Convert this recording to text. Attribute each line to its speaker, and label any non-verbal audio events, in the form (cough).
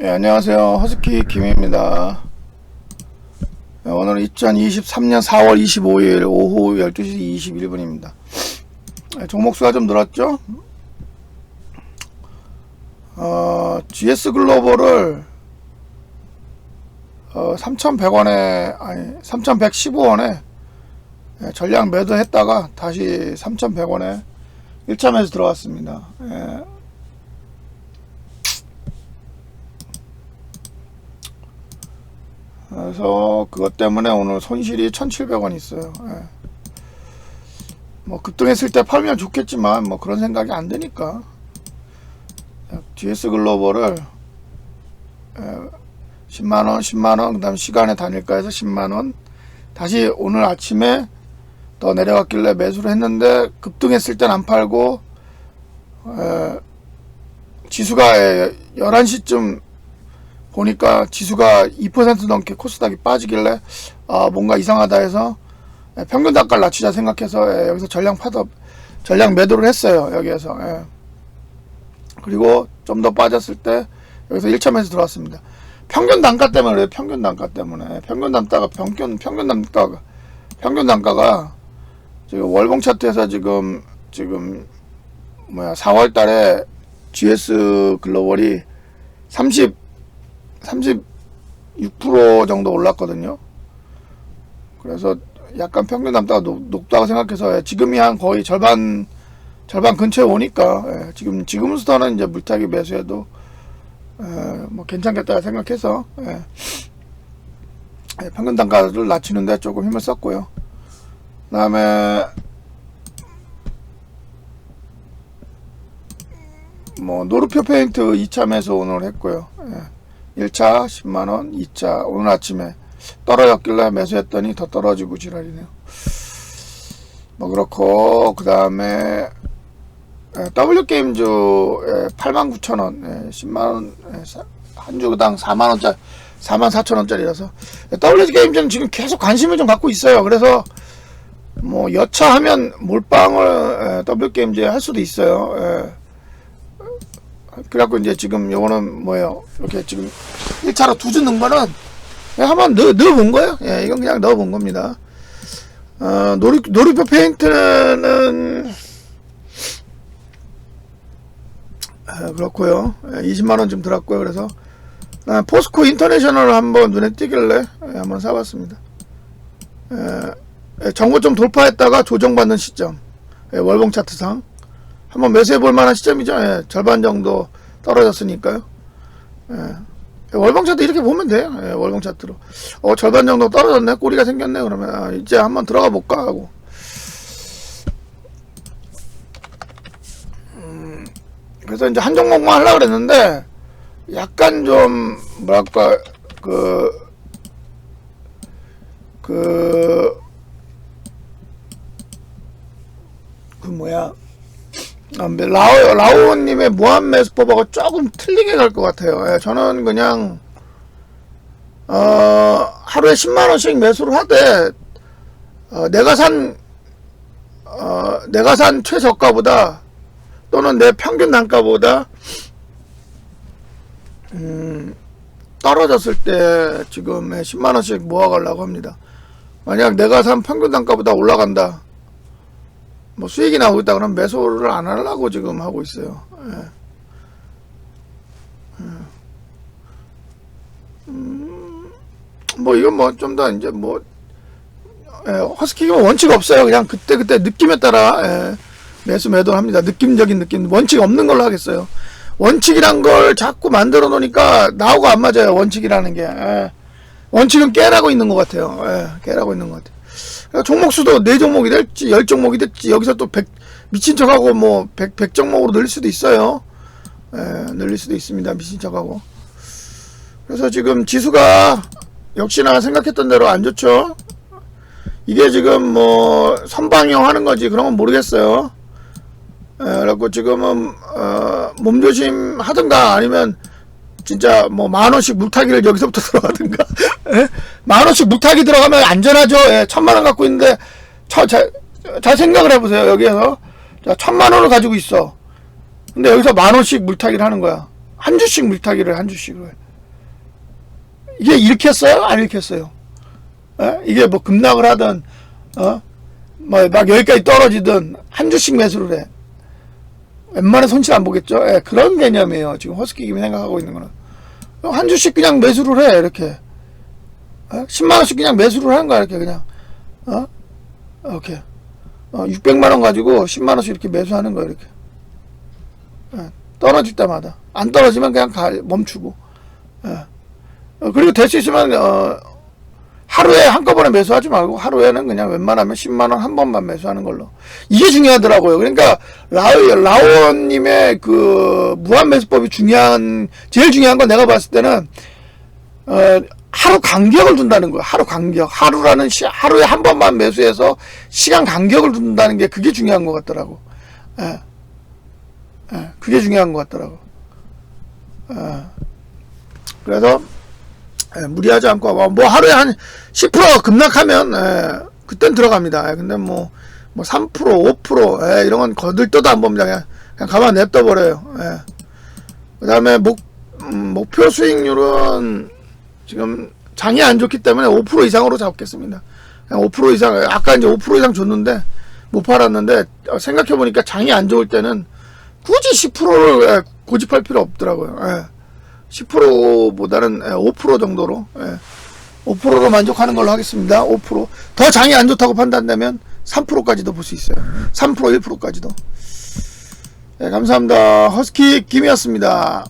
Speaker 1: 예, 안녕하세요. 허스키 김입니다. 예, 오늘은 2023년 4월 25일 오후 12시 21분입니다. 예, 종목수가 좀 늘었죠? 어, GS 글로벌을 어, 3,100원에, 아니, 3,115원에 예, 전량 매도했다가 다시 3,100원에 1차 매수 들어갔습니다. 예, 그래서 그것 때문에 오늘 손실이 1,700원 있어요. 예. 뭐 급등했을 때 팔면 좋겠지만 뭐 그런 생각이 안 드니까 GS 글로벌을 10만 원, 10만 원, 그 다음 시간에 단일가에서 10만 원 다시 오늘 아침에 더 내려갔길래 매수를 했는데 급등했을 땐 안 팔고 에, 지수가 11시쯤 보니까 지수가 2% 넘게 코스닥이 빠지길래 아 뭔가 이상하다 해서 예, 평균 단가를 낮추자 생각해서 예, 여기서 전량 파도 전량 매도를 했어요 여기에서. 예. 그리고 좀 더 빠졌을 때 여기서 1점에서 들어왔습니다. 평균 단가 때문에 그래요 평균 단가 때문에. 평균 단가가 평균 평균 단가가 평균 단가가 지금 월봉 차트에서 지금 지금 뭐야 4월 달에 GS 글로벌이 30 36% 정도 올랐거든요. 그래서 약간 평균 남다가 높, 다고 생각해서 예, 지금이 한 거의 절반 절반 근처에 오니까 예, 지금 지금부터는 이제 물타기 매수해도 예, 뭐 괜찮겠다 생각해서 예, 예, 평균 단가를 낮추는데 조금 힘을 썼고요. 그다음에 뭐 노르표 페인트 2차 매수 오늘 했고요. 예. 1차 10만원, 2차 오늘 아침에 떨어졌길래 매수했더니 더 떨어지고 지랄이네요. 뭐 그렇고 그 다음에 W게임즈 89,000원 10만원 한 주당 4만원짜리 4만 4천원짜리라서 W게임즈는 지금 계속 관심을 좀 갖고 있어요. 그래서 뭐 여차하면 몰빵을 W게임즈에 할 수도 있어요. 그래갖고 이제 지금 요거는 뭐예요? 이렇게 지금 1차로 두 주 넣은 거는 한번 넣, 넣어본 거예요. 예, 이건 그냥 넣어본 겁니다. 어, 노리, 노리표 페인트는, 아, 그렇고요 20만원 좀 들었고요. 그래서, 아, 포스코 인터내셔널을 한번 눈에 띄길래 예, 한번 사봤습니다. 예, 정보 좀 돌파했다가 조정받는 시점. 예, 월봉 차트상. 한번 매수해 볼 만한 시점이죠. 예, 절반 정도 떨어졌으니까요. 예. 월봉 차트 이렇게 보면 돼요. 예, 월봉 차트로. 어, 절반 정도 떨어졌네. 꼬리가 생겼네. 그러면 아, 이제 한번 들어가 볼까 하고. 음, 그래서 이제 한 종목만 하려고 그랬는데 약간 좀 뭐랄까 그 그, 그 뭐야 아, 라오, 라오님의 무한 매수법하고 조금 틀리게 갈 것 같아요. 예, 저는 그냥, 어, 하루에 10만원씩 매수를 하되, 어, 내가 산, 어, 내가 산 최저가보다, 또는 내 평균 단가보다, 음, 떨어졌을 때 지금 10만원씩 모아가려고 합니다. 만약 내가 산 평균 단가보다 올라간다. 뭐 수익이 나오고 있다 그러면 매수를 안 하려고 지금 하고 있어요. 예. 예. 음, 뭐 이건 뭐 좀 더 이제 뭐 예, 허스키가 원칙 없어요. 그냥 그때 그때 느낌에 따라 예, 매수 매도를 합니다. 느낌적인 느낌 원칙 없는 걸로 하겠어요. 원칙이란 걸 자꾸 만들어 놓으니까 나하고 안 맞아요. 원칙이라는 게 예. 원칙은 깨라고 있는 것 같아요. 예, 깨라고 있는 것 같아요. 종목 수도 4종목이 될지 10종목이 될지 여기서 또 100, 미친 척하고 뭐 100, 100종목으로 늘릴 수도 있어요. 에, 예, 늘릴 수도 있습니다. 미친 척하고. 그래서 지금 지수가 역시나 생각했던 대로 안 좋죠. 이게 지금 뭐 선방형 하는 거지 그런 건 모르겠어요. 에, 예, 그래갖고 지금은 어, 몸조심 하든가 아니면 진짜 뭐 만 원씩 물타기를 여기서부터 (laughs) 들어가든가 예? 만 원씩 물타기 들어가면 안전하죠 예, 천만 원 갖고 있는데 잘 생각을 해보세요 여기에서 자, 천만 원을 가지고 있어 근데 여기서 만 원씩 물타기를 하는 거야 한 주씩 물타기를 한 주씩을 이게 읽혔어요? 안 읽혔어요? 예? 이게 뭐 급락을 하든, 어? 뭐, 막 여기까지 떨어지든, 한 주씩 매수를 해. 웬만한 손실 안 보겠죠? 예, 그런 개념이에요. 지금 허스키 김이 생각하고 있는 거는. 한 주씩 그냥 매수를 해, 이렇게. 어? 10만원씩 그냥 매수를 하는 거야, 이렇게 그냥. 어? 이렇게. 어, 600만원 가지고 10만원씩 이렇게 매수하는 거야, 이렇게. 예, 떨어질 때마다. 안 떨어지면 그냥 가, 멈추고. 예. 어, 그리고 될 수 있으면, 어, 하루에 한꺼번에 매수하지 말고 하루에는 그냥 웬만하면 10만 원 한 번만 매수하는 걸로. 이게 중요하더라고요. 그러니까 라오 라오님의 그 무한 매수법이 중요한 제일 중요한 건 내가 봤을 때는 어 하루 간격을 둔다는 거예요. 하루 간격. 하루라는 시, 하루에 한 번만 매수해서 시간 간격을 둔다는 게 그게 중요한 것 같더라고. 예. 예, 그게 중요한 것 같더라고. 예. 그래서 예, 무리하지 않고 뭐, 뭐 하루에 한 10% 급락하면 예, 그땐 들어갑니다. 예, 근데 뭐, 뭐 3%, 5% 예, 이런 건 거들떠도 안 봅니다. 그냥, 그냥 가만 냅둬 버려요. 예. 그다음에 목 음, 목표 수익률은 지금 장이 안 좋기 때문에 5% 이상으로 잡겠습니다. 그냥 5% 이상 아까 이제 5% 이상 줬는데 못 팔았는데 생각해 보니까 장이 안 좋을 때는 굳이 10%를 고집할 필요 없더라고요. 예. 10%보다는 5% 정도로 예. 5%로 만족하는 걸로 하겠습니다. 5%. 더 장이 안 좋다고 판단되면 3%까지도 볼 수 있어요. 3% 1%까지도. 네, 감사합니다. 허스키 김이었습니다.